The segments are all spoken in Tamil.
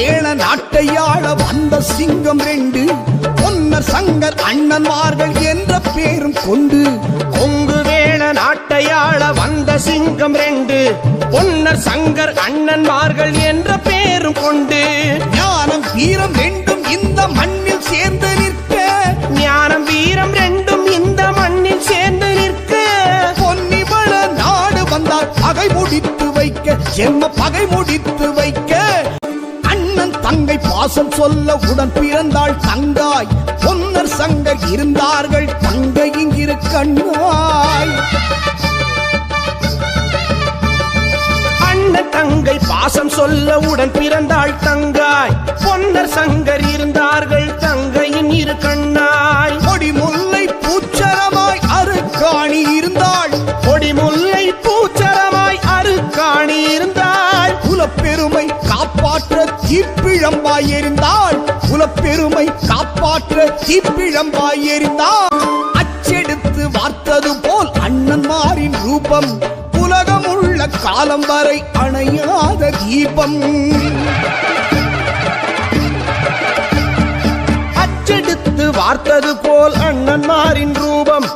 வேள நாட்டையாள வந்த சிங்கம் ரெண்டு பொன்னர் சங்கர் அண்ணன்மார்கள் என்ற பேரும் கொண்டு கொங்கு வேள நாட்டையாள வந்த சிங்கம் ரெண்டு பொன்னர் சங்கர் அண்ணன்மார்கள் என்ற பேரும் கொண்டு. ஞானம் வீரம் ரெண்டும் இந்த மண்ணில் சேர்ந்து நிற்க. ஞானம் வீரம் ரெண்டும் இந்த மண்ணில் சேர்ந்து நிற்க. பொன்னிவள நாடு வந்தால் பகை முடித்து வைக்க செம்ம பகை முடித்து வைக்க பாசம் சொல்ல உடன் பிறந்தாள் தங்காய். பொன்னர் சங்கர் இருந்தார்கள் தங்கை இங்கிரு கண்ணாய் அண்ணன் தங்கை பாசம் சொல்ல உடன் பிறந்தாள் தங்காய். பொன்னர் சங்கர் இருந்தார்கள் தங்கையின் இரு கண்ணாய். கொடிமுல்லை பூச்சரமாய் அருக்காணி இருந்தாள். கொடிமுல்லை பூச்சரமாய் அருக்காணி இருந்தாள். குலப்பெருமை தீப்பிழம்பாய் எரிந்தால் குலப்பெருமை காப்பாற்ற தீப்பிழம்பாய் எறிந்தாள் அச்செடுத்து வார்த்தது போல் அண்ணன்மாரின் ரூபம் உலகமுள்ள காலம் வரை அணையாத தீபம். அச்செடுத்து வார்த்தது போல் அண்ணன்மாரின் ரூபம்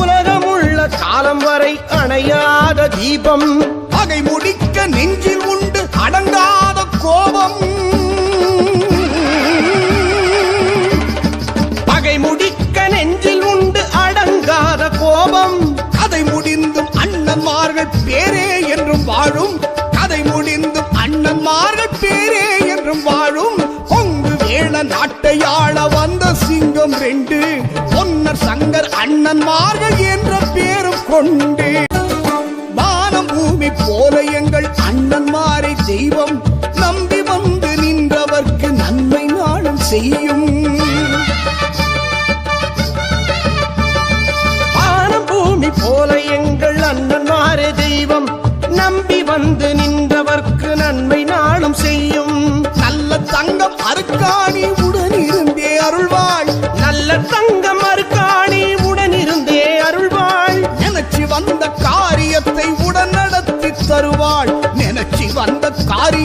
உலகமுள்ள காலம் வரை அணையாத தீபம். பகை முடிக்க நெஞ்சில் உண்டு அடங்காத கோபம். என்றும் வாழும். கதை முடிந்து அண்ணன்மார்கள் பேரே என்றும் வாழும். பொங்கு வேள நாட்டையாள வந்த சிங்கம் ரெண்டு. பொன்னர் சங்கர் அண்ணன்மார்கள் என்ற பேரும் கொண்டு. வானம் பூமி போல எங்கள் அண்ணன்மாரை தெய்வம். நம்பி வந்து நின்றவர்க்கு நன்மை நாளும் செய்யும்.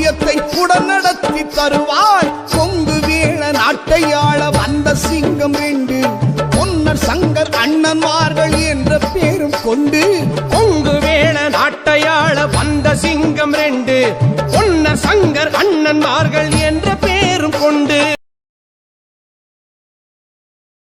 காரியத்தை உடன் நடத்தி தருவாள் கொங்கு வேள நாட்டையாள வந்த சிங்கம் ரெண்டு பொன்னர் சங்கர் அண்ணன்மார்கள் என்ற பேரும் கொண்டு கொங்கு வேள நாட்டையாள வந்த சிங்கம் ரெண்டு பொன்ன சங்கர் அண்ணன்மார்கள்